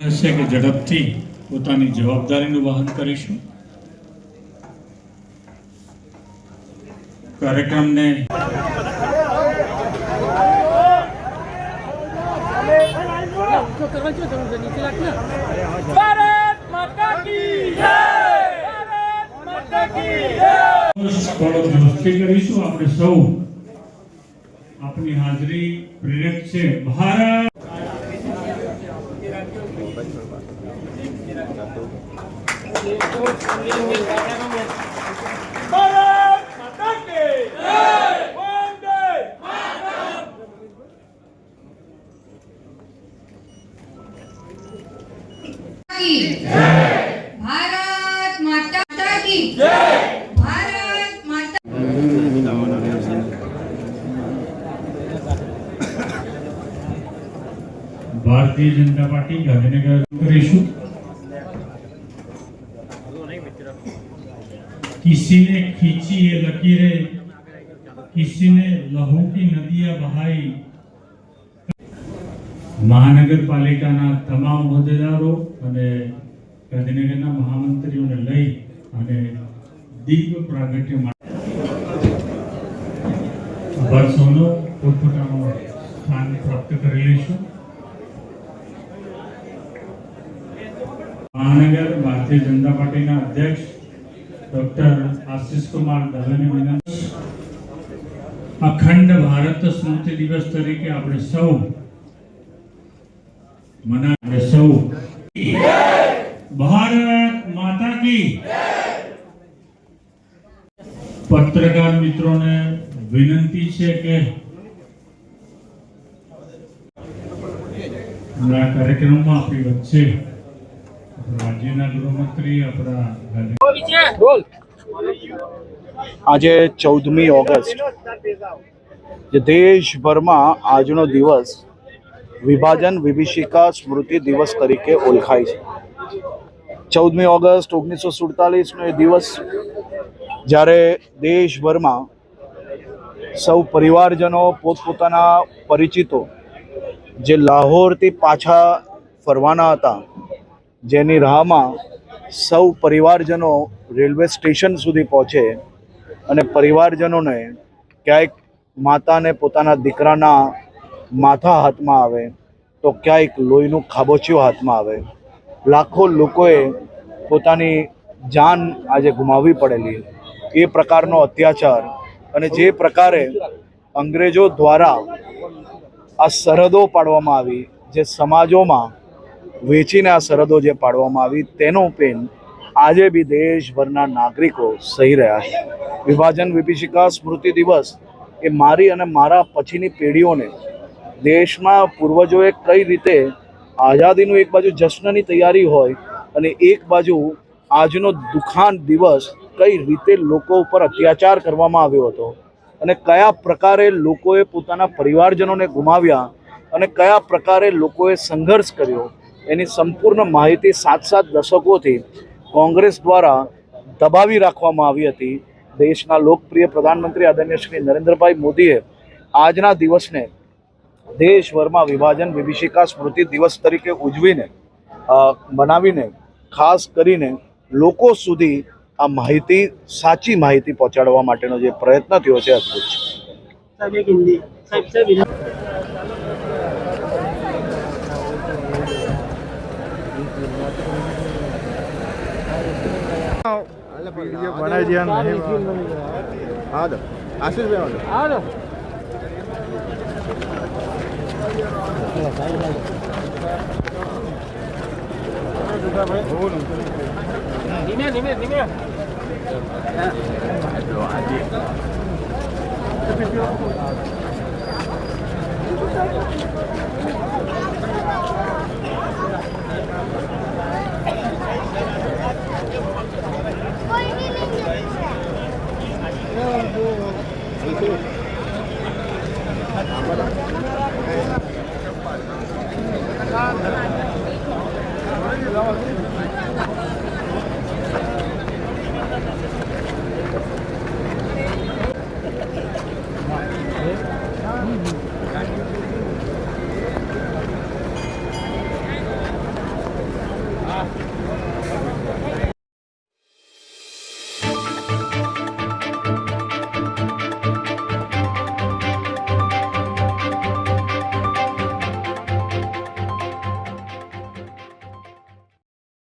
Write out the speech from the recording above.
છે કે ઝડપથી પોતાની જવાબદારીનું વહન કરીશું? કાર્યક્રમને કરીશું. આપણે સૌ આપની હાજરી પ્રેરક છે. ભારત ભારત ભારતીય જનતા પાર્ટી ગાંધીનગર કરીશું. કિસીને ખીચી એ લકીરે કિસીને લહુ કી નદીયા બહાઈ. મહાનગરપાલિકાના તમામ હોદ્દેદારો અને ગાંધીનગરના મહામંત્રીઓને લઈ અને દીપ પ્રાગટ્ય માટે આભાર પોતપોતાનું સ્થાન પ્રાપ્ત કરી લઈશું. મહાનગર ભારતીય જનતા પાર્ટીના અધ્યક્ષ ડોક્ટર આશિષ કુમાર દવેને વિનંતી. અખંડ ભારત સ્મૃતિ દિવસ તરીકે આપણે સૌ મના સૌ ભારત માતા કી. પત્રકાર મિત્રોને વિનંતી છે કે આ કાર્યક્રમમાં આપણી વચ્ચે રાજ્યના ગૃહમંત્રી, આપણા આજે ચૌદમી ઓગસ્ટ, જે દેશભરમાં આજનો દિવસ વિભાજન વિભીષિકા સ્મૃતિ દિવસ તરીકે ઓળખાય છે. ચૌદમી ઓગસ્ટ ઓગણીસો સુડતાલીસનો એ દિવસ જ્યારે દેશભરમાં સૌ પરિવારજનો પોતપોતાના પરિચિતો જે લાહોરથી પાછા ફરવાના હતા, જેની રાહમાં સૌ પરિવારજનો રેલવે સ્ટેશન સુધી પહોંચે અને પરિવારજનોને ક્યાંક માતાને પોતાના દીકરાના માથા હાથમાં આવે, તો ક્યાંક લોહીનું ખાબોચિયું હાથમાં આવે. લાખો લોકોએ પોતાની જાન આજે ગુમાવવી પડેલી. એ પ્રકારનો અત્યાચાર અને જે પ્રકારે અંગ્રેજો દ્વારા આ સરહદો પાડવામાં આવી, જે સમાજોમાં વેચીને આ સરહદો જે પાડવામાં આવી, તેનો પેન આજે બી દેશભરના નાગરિકો સહી રહ્યા છે. વિભાજન વિભીષિકા સ્મૃતિ દિવસ એ મારી અને મારા પછીની પેઢીઓને દેશમાં પૂર્વજોએ કઈ રીતે આઝાદીનું એક બાજુ જશ્નની તૈયારી હોય અને એક બાજુ આજનો દુખાન દિવસ કઈ રીતે લોકો ઉપર અત્યાચાર કરવામાં આવ્યો હતો અને કયા પ્રકારે લોકોએ પોતાના પરિવારજનોને ગુમાવ્યા અને કયા પ્રકારે લોકોએ સંઘર્ષ કર્યો એની સંપૂર્ણ માહિતી સાત સાત દશકોથી કોંગ્રેસ દ્વારા દબાવી રાખવામાં આવી હતી. દેશના લોકપ્રિય પ્રધાનમંત્રી આદરણીય શ્રી નરેન્દ્રભાઈ મોદીએ આજના દિવસને દેશભરમાં વિભાજન વિભીષિકા સ્મૃતિ દિવસ તરીકે ઉજવીને બનાવીને ખાસ કરીને લોકો સુધી આ માહિતી સાચી માહિતી પહોંચાડવા માટેનો જે પ્રયત્ન થયો છે અદભુત છે Ini nih, nih, nih. you.